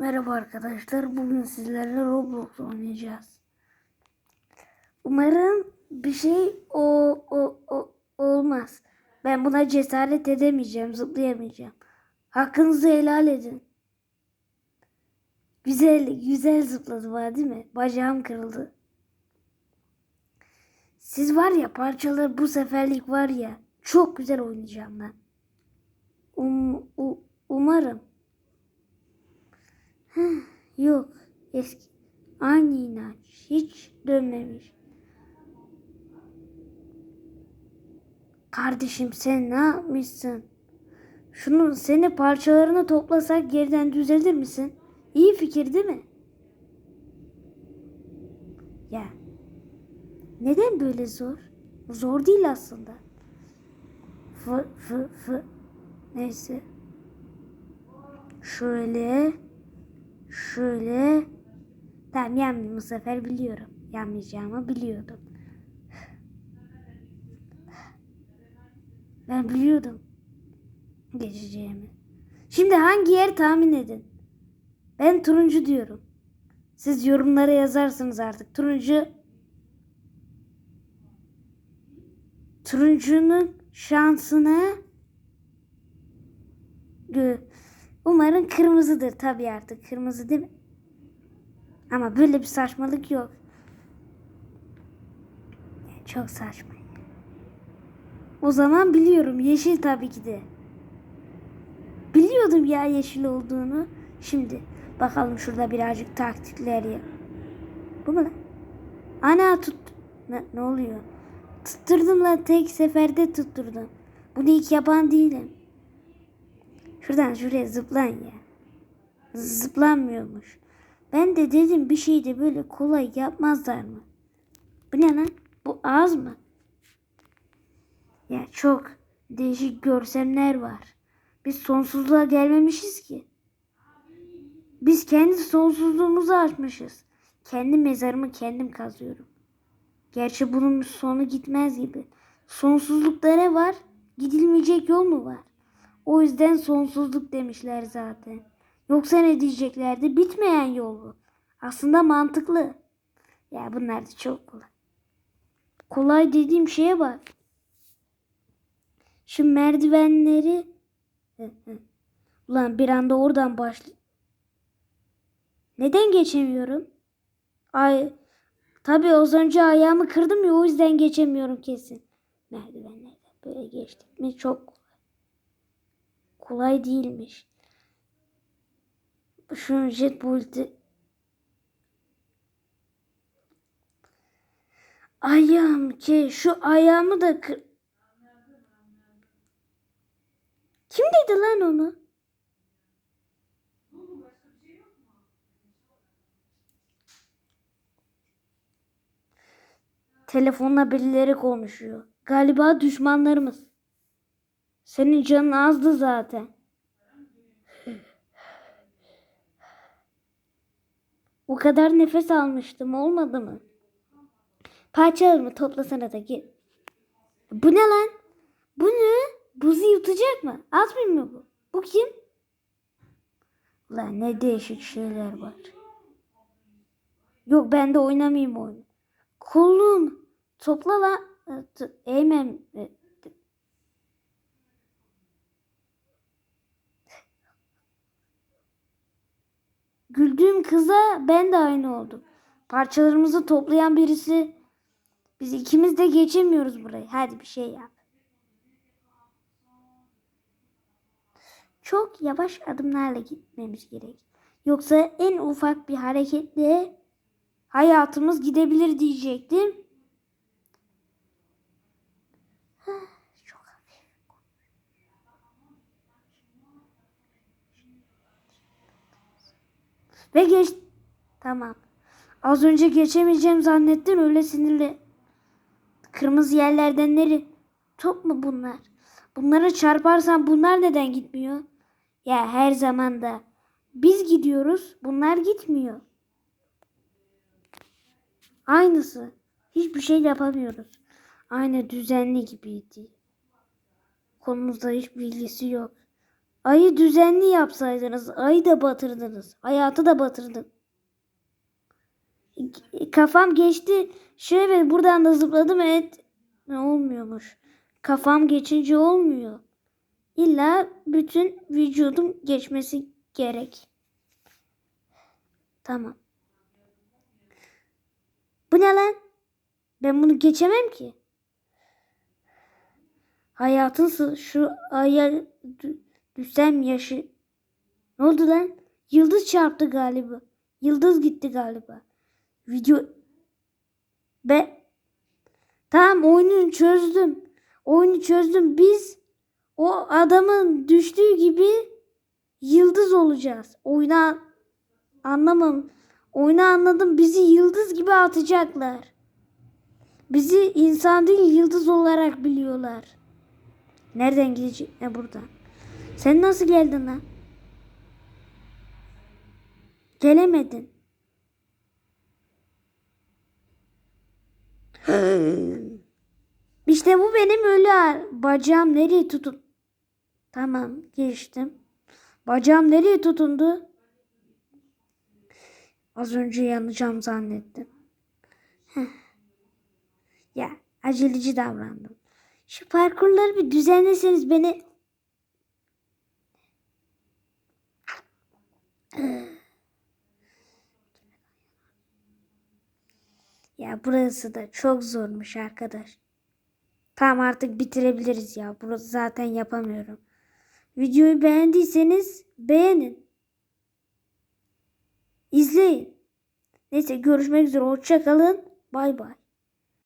Merhaba arkadaşlar. Bugün sizlerle Roblox oynayacağız. Umarım bir şey o, o, o olmaz. Ben buna cesaret edemeyeceğim, zıplayamayacağım. Hakkınızı helal edin. Güzel, güzel zıpladı var değil mi? Bacağım kırıldı. Siz var ya parçaları bu seferlik var ya çok güzel oynayacağım ben. Um, u- umarım. Yok. Eski. Aynı inanç. Hiç dönmemiş. Kardeşim sen ne yapmışsın? Şunun seni parçalarını toplasak geriden düzelir misin? İyi fikir değil mi? Ya. Neden böyle zor? Zor değil aslında. Fı fı fı. Neyse. Şöyle. Şöyle. Tamam yanmayayım bu sefer biliyorum. Yanmayacağımı biliyordum. Ben biliyordum. Geçeceğimi. Şimdi hangi yer tahmin edin. Ben turuncu diyorum. Siz yorumlara yazarsınız artık. Turuncu turuncunun şansına Umarım kırmızıdır tabii artık. Kırmızı değil mi? Ama böyle bir saçmalık yok. Çok saçma. O zaman biliyorum. Yeşil tabii ki de. Biliyordum ya yeşil olduğunu. Şimdi bakalım şurada birazcık taktikler ya. Bu mu lan? Ana tut. Ne, ne oluyor? Tutturdum lan tek seferde tutturdum. Bunu ilk yapan değilim. Şuradan şuraya zıplan ya. Zıplanmıyormuş. Ben de dedim bir şey de böyle kolay yapmazlar mı? Bu ne lan? Bu ağız mı? Ya çok değişik görsemler var. Biz sonsuzluğa gelmemişiz ki. Biz kendi sonsuzluğumuzu açmışız. Kendi mezarımı kendim kazıyorum. Gerçi bunun sonu gitmez gibi. Sonsuzlukta ne var? Gidilmeyecek yol mu var? O yüzden sonsuzluk demişler zaten. Yoksa ne diyeceklerdi? Bitmeyen yol bu. Aslında mantıklı. Ya bunlar da çok kolay. Kolay dediğim şeye bak. Şu merdivenleri Ulan bir anda oradan başlı. Neden geçemiyorum? Ay tabii az önce ayağımı kırdım ya o yüzden geçemiyorum kesin. Merdivenlerden böyle geçtik mi çok kolay. Değilmiş. Şunun jet ulti Ayağım ki şu ayağımı da kır... Kim dedi lan onu? Telefonla birileri konuşuyor. Galiba düşmanlarımız. Senin canın azdı zaten. O kadar nefes almıştım olmadı mı? Parçalarımı toplasana da git. Bu ne lan? Bu ne? Buzu yutacak mı? Azmin mi bu? Bu kim? Lan ne değişik şeyler var. Yok ben de oynamayayım oyunu. Kolum. Topla lan. E, t- Eğmem. Güldüğüm kıza ben de aynı oldum. Parçalarımızı toplayan birisi. Biz ikimiz de geçemiyoruz burayı. Hadi bir şey yap. Çok yavaş adımlarla gitmemiz gerek. Yoksa en ufak bir hareketle hayatımız gidebilir diyecektim. Ve geç... Tamam. Az önce geçemeyeceğim zannettin öyle sinirli. Kırmızı yerlerden neri? Top mu bunlar? Bunlara çarparsan bunlar neden gitmiyor? Ya her zaman da biz gidiyoruz bunlar gitmiyor. Aynısı. Hiçbir şey yapamıyoruz. Aynı düzenli gibiydi. Konumuzda hiç bilgisi yok. Ayı düzenli yapsaydınız. Ayı da batırdınız. Hayatı da batırdın. Kafam geçti. Şöyle buradan da zıpladım. Evet. Ne olmuyormuş. Kafam geçince olmuyor. İlla bütün vücudum geçmesi gerek. Tamam. Bu ne lan? Ben bunu geçemem ki. Hayatın şu aya düşsem yaşı. Ne oldu lan? Yıldız çarptı galiba. Yıldız gitti galiba. Video be Tamam oyunu çözdüm. Oyunu çözdüm. Biz o adamın düştüğü gibi yıldız olacağız. Oyuna anlamam. Oyunu anladım. Bizi yıldız gibi atacaklar. Bizi insan değil yıldız olarak biliyorlar. Nereden gidecek? Ne buradan. Sen nasıl geldin lan? Gelemedin. İşte bu benim ölü Bacağım nereye tutun? Tamam geçtim. Bacağım nereye tutundu? Az önce yanacağım zannettim. Heh. ya aceleci davrandım. Şu parkurları bir düzenleseniz beni... Ya burası da çok zormuş arkadaş. Tamam artık bitirebiliriz ya. Burası zaten yapamıyorum. Videoyu beğendiyseniz beğenin. İzleyin. Neyse görüşmek üzere. Hoşça kalın. Bay bay.